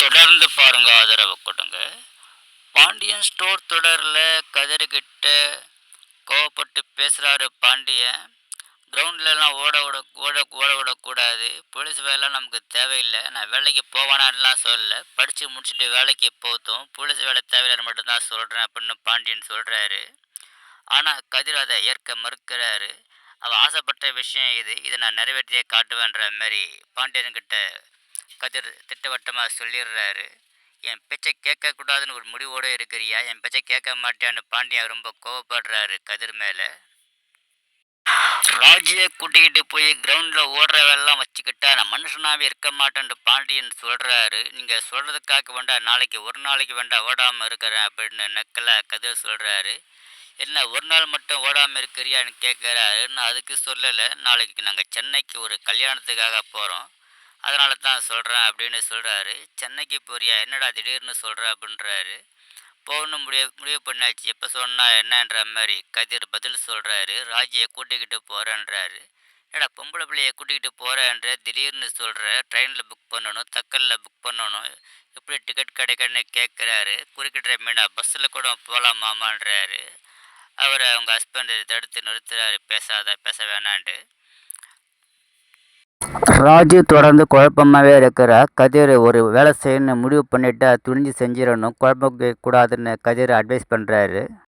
தொடர்ந்து பாருங்க ஆதரவு கொடுங்க. பாண்டியன் ஸ்டோர் தொடரில் கதிர்கிட்ட கோவப்பட்டு பேசுகிறாரு பாண்டியன். கிரவுண்ட்லலாம் ஓட விட ஓட ஓட விடக்கூடாது போலீஸ் வேலை நமக்கு தேவையில்லை. நான் வேலைக்கு போவானான்லாம் சொல்லல. படித்து முடிச்சுட்டு வேலைக்கு போத்தும் போலீஸ் வேலை தேவையில்லை மட்டும்தான் சொல்கிறேன் அப்படின்னு பாண்டியன் சொல்கிறாரு ஆனால் கதிர் அதை ஏற்க மறுக்கிறாரு. அவள் ஆசைப்பட்ட விஷயம் இது. இதை நான் நிறைவேற்றியே காட்டுவேன்ற மாதிரி பாண்டியன்கிட்ட கதிர் திட்டவட்டமாக சொல்லிடுறாரு என் பேச்சை கேட்கக்கூடாதுன்னு ஒரு முடிவோடு இருக்கிறியா? என் பேச்சை கேட்க மாட்டேன்னு பாண்டியா ரொம்ப கோவப்படுறாரு கதிர் மேலே. ராஜியை கூட்டிக்கிட்டு போய் கிரவுண்டில் ஓடுறவெல்லாம் வச்சுக்கிட்டா நான் மனுஷனாகவே இருக்க மாட்டேன்ட்டு பாண்டியன் சொல்கிறாரு நீங்கள் சொல்கிறதுக்காக வேண்டாம் நாளைக்கு ஒரு நாளைக்கு வேண்டாம் ஓடாமல் இருக்கிறேன் அப்படின்னு நக்கலாக கதிர் சொல்கிறாரு என்ன ஒரு நாள் மட்டும் ஓடாமல் இருக்கிறியான்னு கேட்குறாரு நான் அதுக்கு சொல்லலை. நாளைக்கு நாங்கள் சென்னைக்கு ஒரு கல்யாணத்துக்காக போகிறோம் அதனால தான் சொல்கிறேன் அப்படின்னு சொல்கிறாரு சென்னைக்கு போறியா? என்னடா திடீர்னு சொல்கிற அப்படின்றாரு. போகணும் முடிவு முடிவு பண்ணாச்சு. எப்போ சொன்னால் என்னன்ற மாதிரி கதிர் பதில் சொல்கிறாரு ராஜியை கூட்டிக்கிட்டு போகிறேன்றாரு ஏடா பொம்பளை பிள்ளைய கூட்டிக்கிட்டு போகிறேன்ற திடீர்னு சொல்கிற ட்ரெயினில் புக் பண்ணணும் தக்கலில் புக் பண்ணணும். எப்படி டிக்கெட் கிடைக்கன்னு கேட்குறாரு குறுக்கிட்ட மீனா பஸ்ஸில் கூட போகலாம் மாமான்றாரு. அவரை அவங்க ஹஸ்பண்ட் தடுத்து நிறுத்துறாரு. பேசாத பேச வேணான்ட்டு. ராஜு தொடர்ந்து குழப்பமாகவே இருக்கிற கதிர் ஒரு வேலை செய்யணும்னு முடிவு பண்ணிவிட்டு துணிஞ்சு செஞ்சிடணும். குழப்ப கூடாதுன்னு கதிர் அட்வைஸ் பண்ணுறாரு